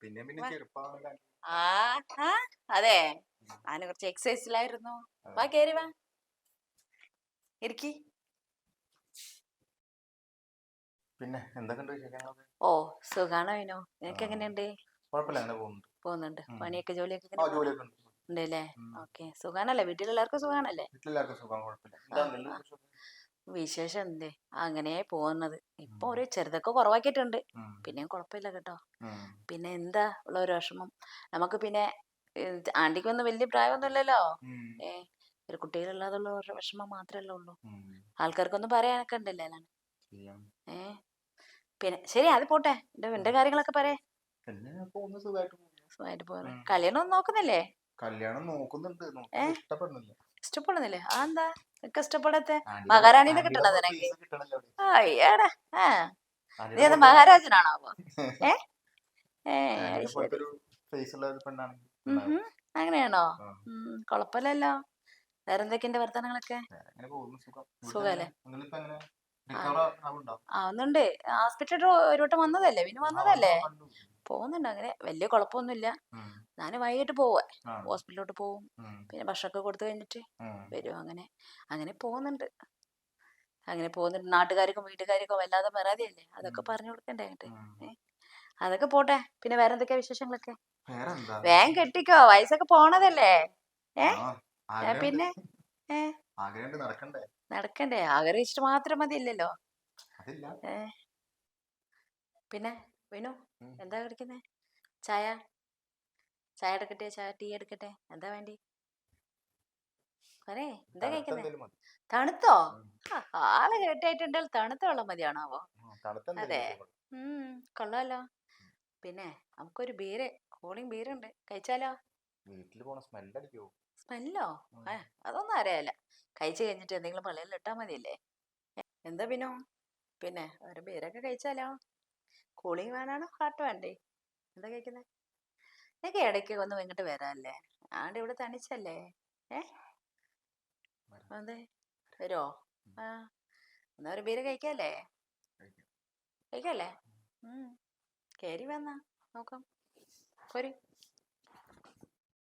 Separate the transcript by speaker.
Speaker 1: പിന്നെ പിന്നെ
Speaker 2: വാ.
Speaker 1: ചെറുപ്പമാണ്
Speaker 2: ആ അതെ. ഞാൻ കുറച്ച് എക്സസൈസിലായിരുന്നു വാ കേറി വാ. ഇരിക്കി.
Speaker 1: പിന്നെ
Speaker 2: ഓ സുഖാണോ വിനോ. നിനക്ക്. എങ്ങനെയുണ്ട്?
Speaker 1: പോകുന്നുണ്ട്.
Speaker 2: പണിയൊക്കെ ജോലിയൊക്കെ ഉണ്ടല്ലേ. ഓക്കെ. സുഖാണല്ലേ? വീട്ടിലെല്ലാവർക്കും സുഖാണല്ലേ? വിശേഷം എന്തേ അങ്ങനെ പോകുന്നത്. ഇപ്പൊ ഒരു ചെറുതൊക്കെ കുറവാക്കിയിട്ടുണ്ട്. പിന്നെയും കുഴപ്പമില്ല കേട്ടോ. പിന്നെ എന്താ ഉള്ള ഒരു വിഷമം? നമുക്ക് പിന്നെ ആണ്ടിക്ക് ആന്റിക്കൊന്നും വലിയ പ്രായമൊന്നും ഇല്ലല്ലോ.
Speaker 1: ഉം.
Speaker 2: ഏ ഒരു കുട്ടികളില്ലാതുള്ള ഒരു വിഷമം മാത്രല്ല ഉള്ളൂ. ആൾക്കാർക്കൊന്നും പറയാനൊക്കെ ഉണ്ടല്ലേ ഏ പിന്നെ ശരി അത് പോട്ടെ. എന്റെ എന്റെ കാര്യങ്ങളൊക്കെ പറയേ.
Speaker 1: സുഖമായിട്ട്
Speaker 2: സുഖമായിട്ട് കല്യാണം നോക്കുന്നില്ലേ?
Speaker 1: കല്യാണം നോക്കുന്നുണ്ട്. ഇഷ്ടപ്പെടുന്നില്ല.
Speaker 2: ഇഷ്ടപ്പെടുന്നില്ലേ അതെന്താ? നിനക്ക് ഇഷ്ടപ്പെടാത്തെ മഹാറാണിനെ
Speaker 1: കിട്ടണത് എനിക്ക്
Speaker 2: അയ്യാടാ ആ നീ അത് മഹാരാജനാണോ അപ്പൊ ഏ? ഏ. അങ്ങനെയാണോ?
Speaker 1: ആ.
Speaker 2: ഉം കുഴപ്പമില്ലല്ലോ വർത്തമാനങ്ങളൊക്കെ സുഖല്ലേ?
Speaker 1: ആവുന്നുണ്ടോ?
Speaker 2: ഹോസ്പിറ്റലിൽ ഒരു വട്ടം വന്നതല്ലേ? പിന്നെ വന്നതല്ലേ? പോകുന്നുണ്ട്. അങ്ങനെ വലിയ കുഴപ്പമൊന്നുമില്ല. ഞാൻ വൈകിട്ട് പോവാ. ഹോസ്പിറ്റലിലോട്ട് പോവും. പിന്നെ ഭക്ഷണമൊക്കെ കൊടുത്തു കഴിഞ്ഞിട്ട് വരും അങ്ങനെ. അങ്ങനെ പോകുന്നുണ്ട്. അങ്ങനെ പോകുന്നുണ്ട്. നാട്ടുകാർക്കും വീട്ടുകാർക്കും വല്ലാതെ പരാതിയല്ലേ? അതൊക്കെ പറഞ്ഞു കൊടുക്കണ്ടേ. അതൊക്കെ പോട്ടെ. പിന്നെ വേറെ എന്തൊക്കെയാ വിശേഷങ്ങളൊക്കെ വേഗം കെട്ടിക്കോ. വയസ്സൊക്കെ പോണതല്ലേ? ഏ? പിന്നെ? ഏ?
Speaker 1: നടക്കണ്ടേ?
Speaker 2: നടക്കണ്ടേ. ആഗ്രഹിച്ചിട്ട് മാത്രം മതിയില്ലല്ലോ? പിന്നെ? വിനു? എന്താ കുടിക്കുന്നേ? ചായ? ചായ എടുക്കട്ടെ ചായ ടീ എടുക്കട്ടെ എന്താ വേണ്ടി? പറേ എന്താ കഴിക്കുന്നേ. തണുത്തോ? ആൾ കേട്ടായിട്ടുണ്ടെങ്കിൽ തണുത്ത വെള്ളം മതിയാണാവോ? അതെ. ഉം കൊള്ളാലോ. പിന്നെ നമുക്കൊരു ബീര് കൂളിംഗ് ബീരുണ്ട്. കഴിച്ചാലോ?
Speaker 1: വീട്ടിൽ പോണ സ്മെല്ല് അടിക്കുവോ?
Speaker 2: സ്മെല്ലോ. ഏ അതൊന്നും അറിയാല കഴിച്ചു കഴിഞ്ഞിട്ട് എന്തെങ്കിലും പള്ളിയിൽ ഇട്ടാ മതിയല്ലേ? എന്താ പിന്നോ പിന്നെ ഒരു ബീരൊക്കെ കഴിച്ചാലോ? കൂളിംഗ് വേണാണോ ഹാർട്ട് വേണ്ടേ? എന്താ കഴിക്കുന്നത് എനിക്ക് ഇടയ്ക്ക് ഒന്ന് ഇങ്ങോട്ട് വരാല്ലേ? ആണ്ട് ഇവിടെ തനിച്ചല്ലേ? ഏ. അതെ. വരുമോ ആ. എന്നാ ഒരു ബീര് കഴിക്കല്ലേ? ഉം. കേറി വന്നാ. നോക്കാം. പോരി.